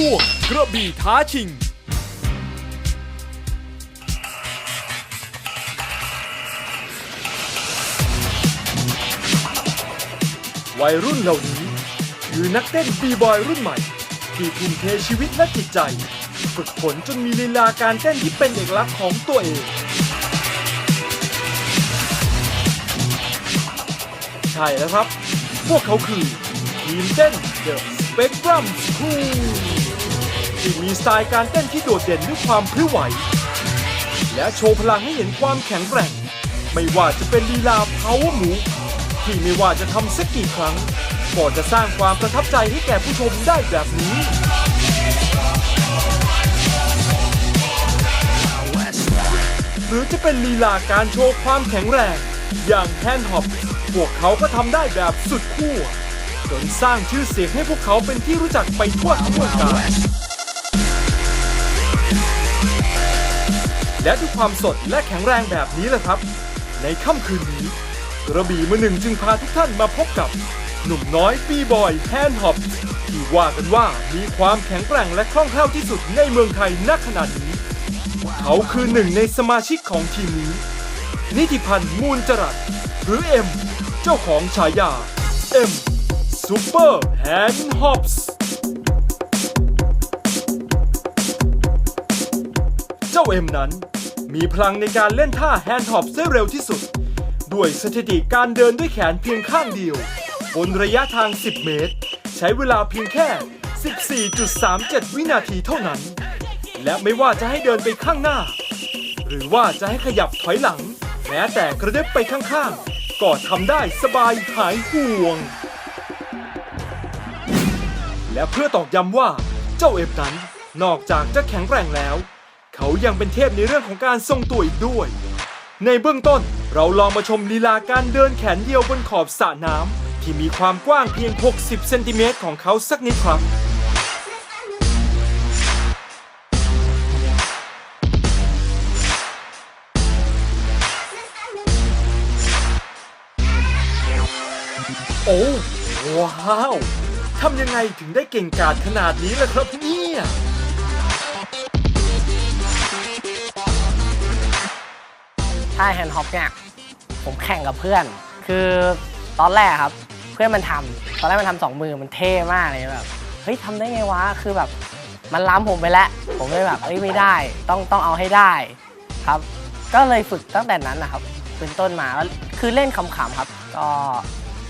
ช่วงกระบี่ท้าชิง วัยรุ่นเหล่านี้คือนักเต้นบีบอยรุ่นใหม่ ที่ทุ่มเทชีวิตและจิตใจ ฝึกฝนจนมีลีลาการเต้นที่เป็นเอกลักษณ์ของตัวเอง ใช่แล้วครับ พวกเขาคือทีมเต้น The Spectrum School ที่มีสไตล์การเต้นที่โดดเด่นด้วยความพริ้วไหว และโชว์พลังให้เห็นความแข็งแกร่ง ไม่ว่าจะเป็นลีลา Power Move ที่ไม่ว่าจะทำสักกี่ครั้งก็จะสร้างความประทับใจให้แก่ผู้ชมได้แบบนี้หรือจะเป็นลีลาการโชว์ความแข็งแรง อย่างแฮนด์ฮอปพวกเขาก็ทำได้แบบสุดขั้วจนสร้างชื่อเสียงให้พวกเขาเป็นที่รู้จักไปทั่วทั้งวงการ และด้วยความสดและแข็งแรงแบบนี้แหละครับ ในค่ำคืนนี้กระบี่มือหนึ่งจึงพาทุกท่านมาพบกับ หนุ่มน้อยปีบอยแฮนด์ฮอปที่ว่ากันว่ามีความแข็งแกร่งและคล่องแคล่วที่สุดในเมืองไทยณขณะนี้ เขาคือหนึ่งในสมาชิกของทีมนี้ นิติพันธ์มูลจรัสหรือเอ็ม เจ้าของฉายาเอ็มซูเปอร์แฮนด์ฮอปส์ เจ้าเอ็มนั้น มีพลังในการเล่นท่าแฮนด์ฮอปได้เร็วที่สุด ด้วยสถิติการเดินด้วยแขนเพียงข้างเดียว บนระยะทาง 10 เมตร ใช้เวลาเพียงแค่ 14.37 วินาทีเท่านั้น และไม่ว่าจะให้เดินไปข้างหน้า หรือว่าจะให้ขยับถอยหลัง แม้แต่กระเด็บไปข้างๆ ก็ทำได้สบายหายห่วง และเพื่อตอกย้ำว่าเจ้าเอฟนั้นนอกจากจะแข็งแกร่งแล้ว เขายังเป็นเทพในเรื่องของการทรงตัวอีกด้วย ในเบื้องต้นเราลองมาชมลีลาการเดินแขนเดียวบนขอบสระน้ำที่มีความกว้างเพียง 60 เซนติเมตรของเขาสักนิดครับโอ้ว้าว ทำยังไงถึงได้เก่งกาจขนาดนี้ล่ะครับเนี่ย ท่าแฮนด์ฮอปเนี่ยผมแข่งกับเพื่อน คือตอนแรกครับ เพื่อนมันทำตอนแรกมันทำสองมือมันเท่มากเลยแบบเฮ้ยทำได้ไงวะคือแบบมันล้ำผมไปแล้ว ผมเลยแบบเอ้ยไม่ได้ ต้องต้องเอาให้ได้ครับ ก็เลยฝึกตั้งแต่นั้นนะครับเป็นต้นมาคือเล่นขำๆครับ ก็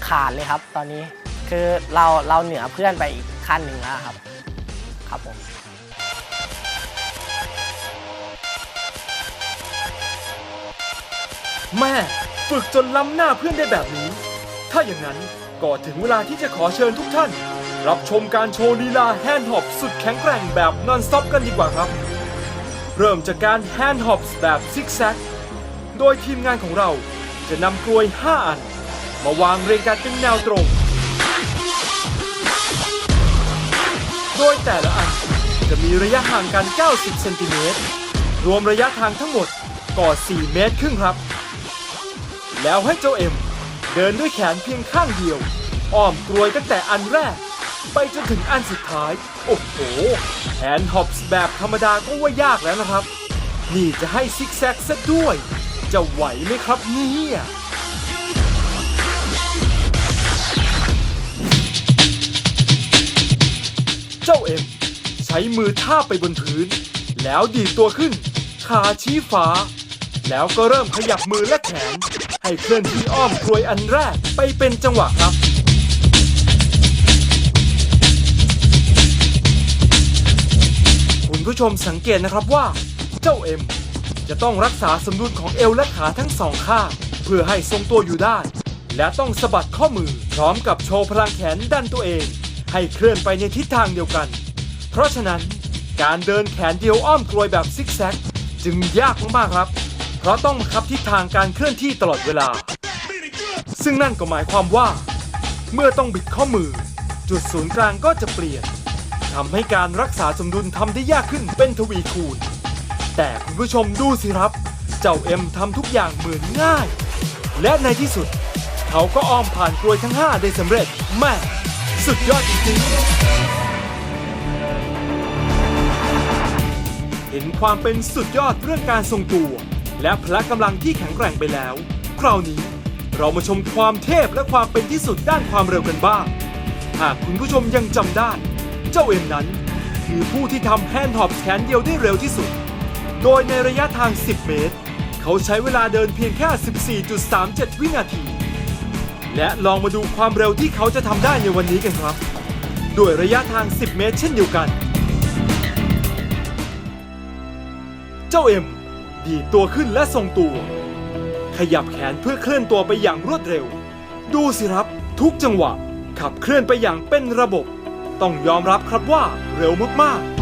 ขาดเลยครับ ตอนนี้คือเราเราเหนือเพื่อนไปอีกขั้นหนึ่งแล้วครับ ครับผม แม่ฝึกจนล้ำหน้าเพื่อนได้แบบนี้ ถ้าอย่างนั้นก็ถึงเวลาที่จะขอเชิญทุกท่าน รับชมการโชว์ลีลาแฮนด์ฮอปสุดแข็งแกร่งแบบนอนสต็อปกันดีกว่าครับ เริ่มจากการแฮนด์ฮอปแบบซิกแซก โดยทีมงานของเราจะนำกลวย 5 อัน มาวางเรียงกันเป็นแนวตรง โดยแต่ละอันจะมีระยะห่างกัน 90 เซนติเมตร รวมระยะทางทั้งหมดก็ 4 เมตรครึ่งครับ แล้วให้เจ้าเอ็ม เดินด้วยแขนเพียงข้างเดียว อ้อมกรวยตั้งแต่อันแรก ไปจนถึงอันสุดท้าย โอ้โหแฮนด์ฮอปส์แบบธรรมดาก็ว่ายากแล้วนะครับ นี่จะให้ซิกแซกซะด้วย จะไหวไหมครับเนี่ยเจ้าเอ็ม ใช้มือทาบไปบนพื้น แล้วดีดตัวขึ้น ขาชี้ฟ้า แล้วก็เริ่มขยับมือและแขน ให้เคลื่อนที่อ้อมกรวยอันแรกไปเป็นจังหวะครับ คุณผู้ชมสังเกตนะครับว่า เจ้าเอ็ม จะต้องรักษาสมดุลของเอวและขาทั้งสองข้างเพื่อให้ทรงตัวอยู่ได้ และต้องสะบัดข้อมือพร้อมกับโชว์พลังแขนดันตัวเอง ให้เคลื่อนไปในทิศทางเดียวกัน เพราะฉะนั้นการเดินแขนเดียวอ้อมกลวยแบบซิกแซกจึงยากมากๆครับ เพราะต้องบังคับทิศทางการเคลื่อนที่ตลอดเวลา ซึ่งนั่นก็หมายความว่า เมื่อต้องบิดข้อมือ จุดศูนย์กลางก็จะเปลี่ยนทำให้การรักษาสมดุลทำได้ยากขึ้นเป็นทวีคูณ แต่คุณผู้ชมดูสิครับ เจ้าเอ็มทำทุกอย่างเหมือนง่าย และในที่สุด เขาก็อ้อมผ่านกลวยทั้ง 5 ได้สำเร็จแม่สุดยอดจริงๆ เห็นความเป็นสุดยอดเรื่องการทรงตัว และพละกำลังที่แข็งแกร่งไปแล้ว คราวนี้เรามาชมความเทพและความเป็นที่สุดด้านความเร็วกันบ้าง หากคุณผู้ชมยังจำได้ เจ้าเอ็มนั้น คือผู้ที่ทำแฮนด์ฮอปแขนเดียวได้เร็วที่สุด โดยในระยะทาง 10 เมตร เขาใช้เวลาเดินเพียงแค่ 14.37 วินาที และลองมาดูความเร็วที่เขาจะทำได้ในวันนี้กันครับด้วยระยะทาง 10 เมตร เช่นเดียวกัน เจ้าเอ็ม ดีดตัวขึ้นและทรงตัว ขยับแขนเพื่อเคลื่อนตัวไปอย่างรวดเร็ว ดูสิครับ ทุกจังหวะ ขับเคลื่อนไปอย่างเป็นระบบ ต้องยอมรับครับว่าเร็วมากๆ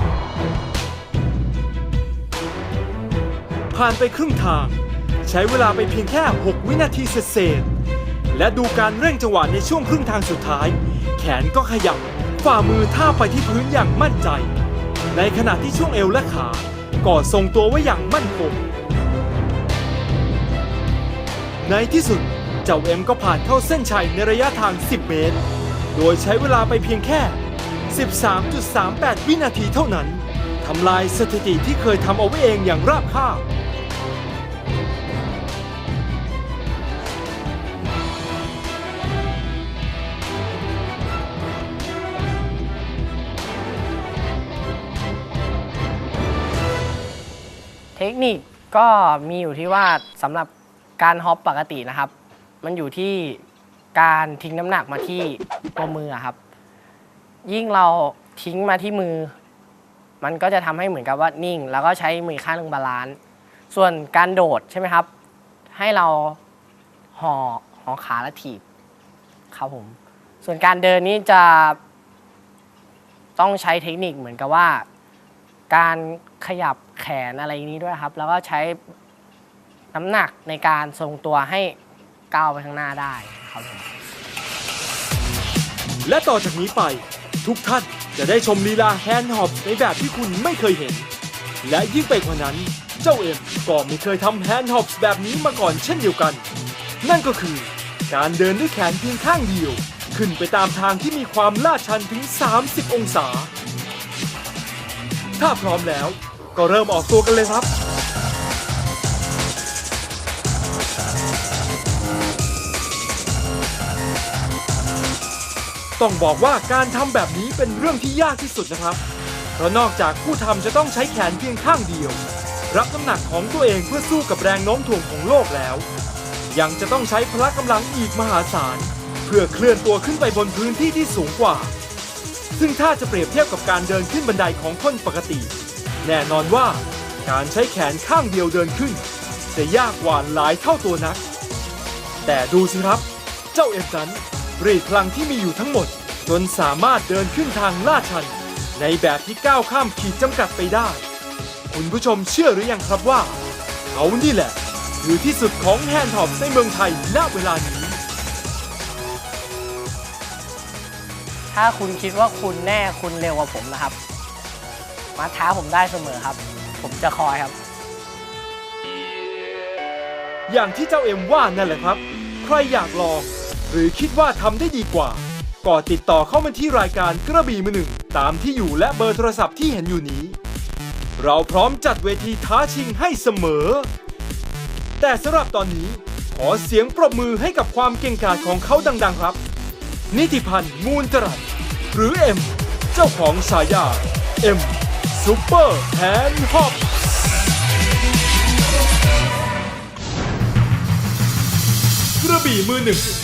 ผ่านไปครึ่งทาง ใช้เวลาไปเพียงแค่ 6 วินาทีเศษและดูการเร่งจังหวะในช่วงครึ่งทางสุดท้าย แขนก็ขยับฝ่ามือท่าไปที่พื้นอย่างมั่นใจ ในขณะที่ช่วงเอวและขา ก็ทรงตัวไว้อย่างมั่นคง ในที่สุด เจ้าเอ็มก็ผ่านเข้าเส้นชัยในระยะทาง 10 เมตร โดยใช้เวลาไปเพียงแค่ 13.38 วินาทีเท่านั้น ทำลายสถิติที่เคยทำเอาไว้เองอย่างราบคาบ ทคนิคก็มีอยู่ที่ว่าสำหรับการฮอปปกตินะครับ มันอยู่ที่การทิ้งน้ำหนักมาที่ตัวมือครับ ยิ่งเราทิ้งมาที่มือ มันก็จะทำให้เหมือนกับว่านิ่ง แล้วก็ใช้มือข้างหนึ่งบาลานซ์ส่วนการโดดใช่ไหมครับ ให้เราห่อห่อขาและถีบครับผม ส่วนการเดินนี่จะต้องใช้เทคนิคเหมือนกับว่า การขยับแขนอะไรนี้ด้วยครับ แล้วก็ใช้น้ำหนักในการทรงตัวให้ก้าวไปข้างหน้าได้ครับผมและต่อจากนี้ไป ทุกท่านจะได้ชมลีลาแฮนด์ฮอปในแบบที่คุณไม่เคยเห็น และยิ่งไปกว่านั้น เจ้าเอ็มก็ไม่เคยทำแฮนด์ฮอปแบบนี้มาก่อนเช่นเดียวกัน นั่นก็คือการเดินด้วยแขนเพียงข้างเดียว ขึ้นไปตามทางที่มีความลาดชันถึง 30 องศา ถ้าพร้อมแล้ว ก็เริ่มออกตัวกันเลยครับ ต้องบอกว่าการทำแบบนี้เป็นเรื่องที่ยากที่สุดนะครับ เพราะนอกจากผู้ทำจะต้องใช้แขนเพียงข้างเดียว รับน้ำหนักของตัวเองเพื่อสู้กับแรงโน้มถ่วงของโลกแล้ว ยังจะต้องใช้พละกำลังอีกมหาศาล เพื่อเคลื่อนตัวขึ้นไปบนพื้นที่ที่สูงกว่า ซึ่งถ้าจะเปรียบเทียบกับการเดินขึ้นบันไดของคนปกติ แน่นอนว่าการใช้แขนข้างเดียวเดินขึ้น จะยากกว่าหลายเท่าตัวนัก แต่ดูสิครับ เจ้าเอ็มนั้นรีดพลังที่มีอยู่ทั้งหมด จนสามารถเดินขึ้นทางลาดชัน ในแบบที่ก้าวข้ามขีดจำกัดไปได้ คุณผู้ชมเชื่อหรือยังครับว่า เขานี่แหละ คือที่สุดของแฮนด์ทอปในเมืองไทยณเวลานี้ ถ้าคุณคิดว่าคุณแน่คุณเร็วกว่าผมนะครับ มาท้าผมได้เสมอครับ ผมจะคอยครับ อย่างที่เจ้าเอ็มว่านั่นแหละครับ ใครอยากลอง หรือคิดว่าทำได้ดีกว่า ก็ติดต่อเข้ามาที่รายการกระบี่มือหนึ่ง ตามที่อยู่และเบอร์โทรศัพท์ที่เห็นอยู่นี้ เราพร้อมจัดเวทีท้าชิงให้เสมอ แต่สำหรับตอนนี้ ขอเสียงปรบมือให้กับความเก่งกาจของเขาดัง ๆ ครับ นิติพันธ์มูลจรัสหรือเอ็ม เจ้าของฉายาเอ็มซูเปอร์แฮนด์ฮอปกระบี่มือหนึ่ง